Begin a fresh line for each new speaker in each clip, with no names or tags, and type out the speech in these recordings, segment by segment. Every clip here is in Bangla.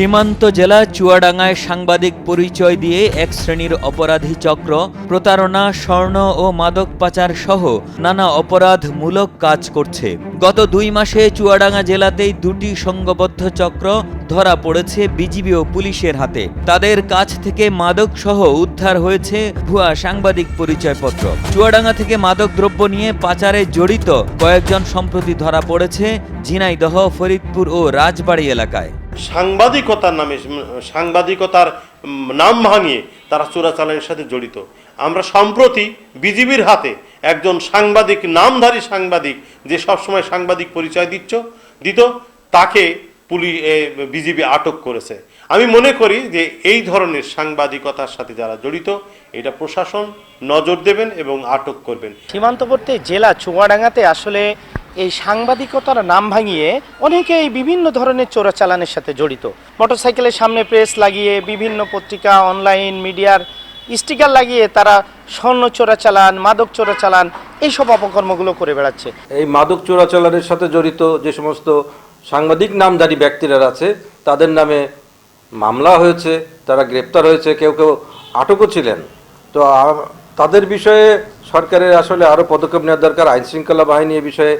সীমান্ত জেলা চুয়াডাঙ্গায় সাংবাদিক পরিচয় দিয়ে এক শ্রেণির অপরাধী চক্র, প্রতারণা, স্বর্ণ ও মাদক পাচার সহ নানা অপরাধমূলক কাজ করছে। গত দুই মাসে চুয়াডাঙ্গা জেলাতেই দুটি সংঘবদ্ধ চক্র ধরা পড়েছে বিজিবি ও পুলিশের হাতে। তাদের কাছ থেকে মাদক সহ উদ্ধার হয়েছে ভুয়া সাংবাদিক পরিচয়পত্র। চুয়াডাঙ্গা থেকে মাদক দ্রব্য নিয়ে পাচারে জড়িত কয়েকজন সম্প্রতি ধরা পড়েছে ঝিনাইদহ, ফরিদপুর ও রাজবাড়ি এলাকায়।
সাংবাদিকতার নামে, সাংবাদিকতার নাম ভাঙিয়ে তারা চোরাচালানের সাথে জড়িত। আমরা সম্প্রতি বিজিবির হাতে একজন সাংবাদিক, নামধারী সাংবাদিক, যে সবসময় সাংবাদিক পরিচয় দিচ্ছ, দিত, তাকে পুলিশ বিজিবি আটক করেছে। আমি মনে করি যে এই ধরনের সাংবাদিকতার সাথে যারা জড়িত, এটা প্রশাসন নজর দেবেন এবং আটক করবেন।
সীমান্তবর্তী জেলা চুয়াডাঙ্গাতে আসলে এই সাংবাদিকতার নাম ভাঙিয়ে অনেকেই বিভিন্ন ধরনের চোরাচালানের সাথে জড়িত। মোটরসাইকেলের সামনে প্রেস লাগিয়ে বিভিন্ন পত্রিকা, অনলাইন মিডিয়ার স্টিকার লাগিয়ে তারা স্বর্ণ চোরাচালান, মাদক চোরাচালান এইসব অপকর্মগুলো করে বেড়াচ্ছে।
এই মাদক চোরাচালানের সাথে জড়িত যে সমস্ত সাংবাদিক নামধারী ব্যক্তিরা আছে, তাদের নামে মামলা হয়েছে, তারা গ্রেপ্তার হয়েছে, কেউ কেউ আটকও ছিলেন। তো তাদের বিষয়ে সরকারের আসলে আরও পদক্ষেপ নেওয়ার দরকার আইন শৃঙ্খলা বাহিনী এ বিষয়ে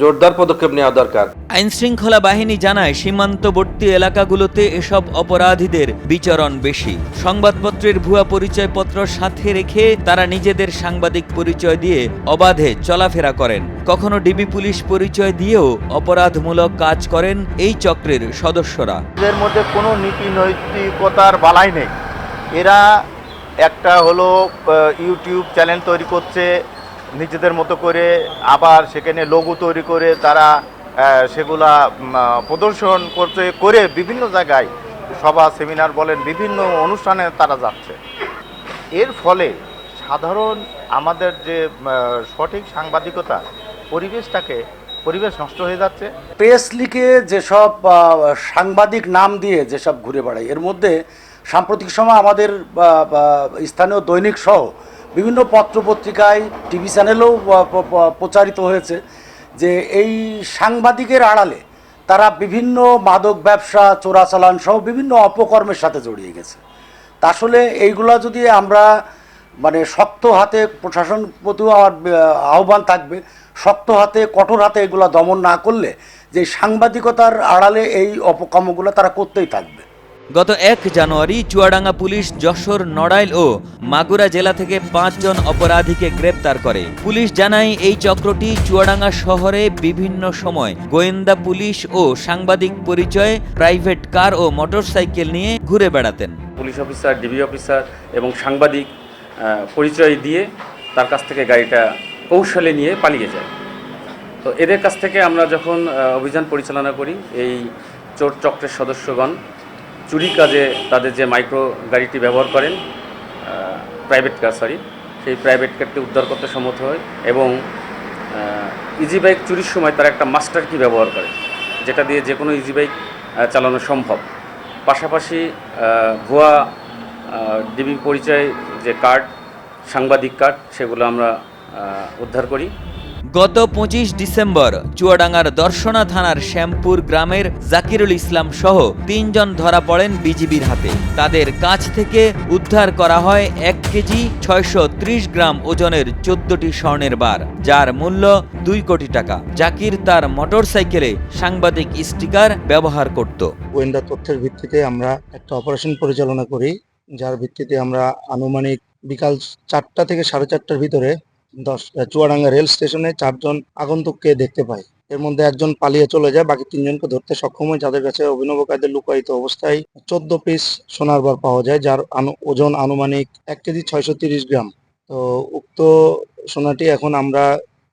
জোরদার পদক্ষেপ নেওয়া দরকার।
আইন শৃঙ্খলা বাহিনী জানায় সীমান্তবর্তী এলাকাগুলোতে এসব অপরাধীদের বিচরণ বেশি। সংবাদপত্রের ভুয়া পরিচয়পত্র সাথে রেখে তারা নিজেদের সাংবাদিক পরিচয় দিয়ে অবাধে চলাফেরা করেন। কখনো ডিবি পুলিশ পরিচয় দিয়েও অপরাধমূলক কাজ করেন এই চক্রের সদস্যরা।
এদের মধ্যে কোনো নীতি নৈতিকতার বালাই নেই। এরা একটা হলো ইউটিউব চ্যানেল তৈরি করছে নিজেদের মতো করে আবার সেখানে লোগো তৈরি করে তারা সেগুলা প্রদর্শন করতে, করে বিভিন্ন জায়গায় সভা, সেমিনার বলেন, বিভিন্ন অনুষ্ঠানে তারা যাচ্ছে। এর ফলে সাধারণ আমাদের যে সঠিক সাংবাদিকতা, পরিবেশটাকে, পরিবেশ নষ্ট হয়ে যাচ্ছে।
প্রেস লিখে যেসব সাংবাদিক নাম দিয়ে যেসব ঘুরে বেড়ায়, এর মধ্যে সাম্প্রতিক সময় আমাদের স্থানীয় দৈনিক সহ বিভিন্ন পত্রপত্রিকায়, টিভি চ্যানেলেও প্রচারিত হয়েছে যে এই সাংবাদিকের আড়ালে তারা বিভিন্ন মাদক ব্যবসা, চোরাচালান সহ বিভিন্ন অপকর্মের সাথে জড়িয়ে গেছে। তা আসলে এইগুলা যদি আমরা মানে শক্ত হাতে, প্রশাসন প্রতিও আমার আহ্বান থাকবে, শক্ত হাতে, কঠোর হাতে এগুলা দমন না করলে যে সাংবাদিকতার আড়ালে এই অপকর্মগুলো তারা করতেই থাকবে।
গত এক জানুয়ারি চুয়াডাঙ্গা পুলিশ যশোর, নড়াইল ও মাগুরা জেলা থেকে পাঁচজন অপরাধীকে গ্রেপ্তার করে। পুলিশ জানায়, এই চক্রটি চুয়াডাঙ্গা শহরে বিভিন্ন সময় গোয়েন্দা পুলিশ ও সাংবাদিক পরিচয়ে প্রাইভেট কার ও মোটরসাইকেল নিয়ে ঘুরে বেড়াতেন।
পুলিশ অফিসার, ডিবি অফিসার এবং সাংবাদিক পরিচয় দিয়ে তার কাছ থেকে গাড়িটা কৌশলে নিয়ে পালিয়ে যায়। তো এদের কাছ থেকে আমরা যখন অভিযান পরিচালনা করি, এই চোর চক্রের সদস্যগণ চুরি কাজে তাদের যে মাইক্রো গাড়িটি ব্যবহার করেন প্রাইভেট কার সরি সেই প্রাইভেট কারটি উদ্ধার করতে সম্মত হয় এবং ইজি বাইক চুরির সময় তারা একটা মাস্টার কি ব্যবহার করে, যেটা দিয়ে যে কোনো ইজি বাইক চালানো সম্ভব। পাশাপাশি ভুয়া ডিবি পরিচয় যে কার্ড সাংবাদিক কার্ড সেগুলো আমরা উদ্ধার করি।
গত পঁচিশ ডিসেম্বর চুয়াডাঙ্গার দর্শনা থানার শ্যামপুর গ্রামের জাকিরুল ইসলাম সহ তিনজন ধরা পড়েন বিজিবির হাতে। তাদের কাছ থেকে উদ্ধার করা হয় এক কেজি ছয়শো ত্রিশ গ্রাম ওজনের চোদ্দটি স্বর্ণের বার, যার মূল্য দুই কোটি টাকা। জাকির তার মোটরসাইকেলে সাংবাদিক স্টিকার ব্যবহার করত।
গোয়েন্দা তথ্যের ভিত্তিতে আমরা একটা অপারেশন পরিচালনা করি, যার ভিত্তিতে আমরা আনুমানিক বিকাল চারটা থেকে সাড়ে চারটার ভিতরে দশ চুয়াডাঙ্গা রেল স্টেশনে চারজন আগন্তুককে দেখতে পাই এর মধ্যে একজন পালিয়ে চলে যায়, বাকি তিনজনকে ধরতে সক্ষম হয়। যাদের কাছে অভিনব কায়দে লুকায়িত অবস্থায় চোদ্দ পিস সোনার বার পাওয়া যায়, যার ওজন আনুমানিক এক কেজি ছয়শো তিরিশ গ্রাম। তো উক্ত সোনাটি এখন আমরা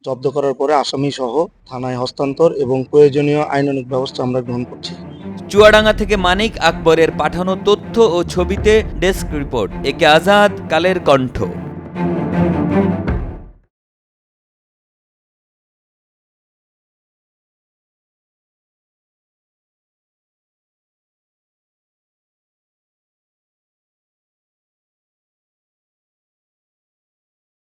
জব্দ করার পরে আসামি সহ থানায় হস্তান্তর এবং প্রয়োজনীয় আইনানুগ ব্যবস্থা আমরা গ্রহণ করছি।
চুয়াডাঙ্গা থেকে মানিক আকবরের পাঠানো তথ্য ও ছবিতে ডেস্ক রিপোর্ট। একে আজাদ কালের কণ্ঠ।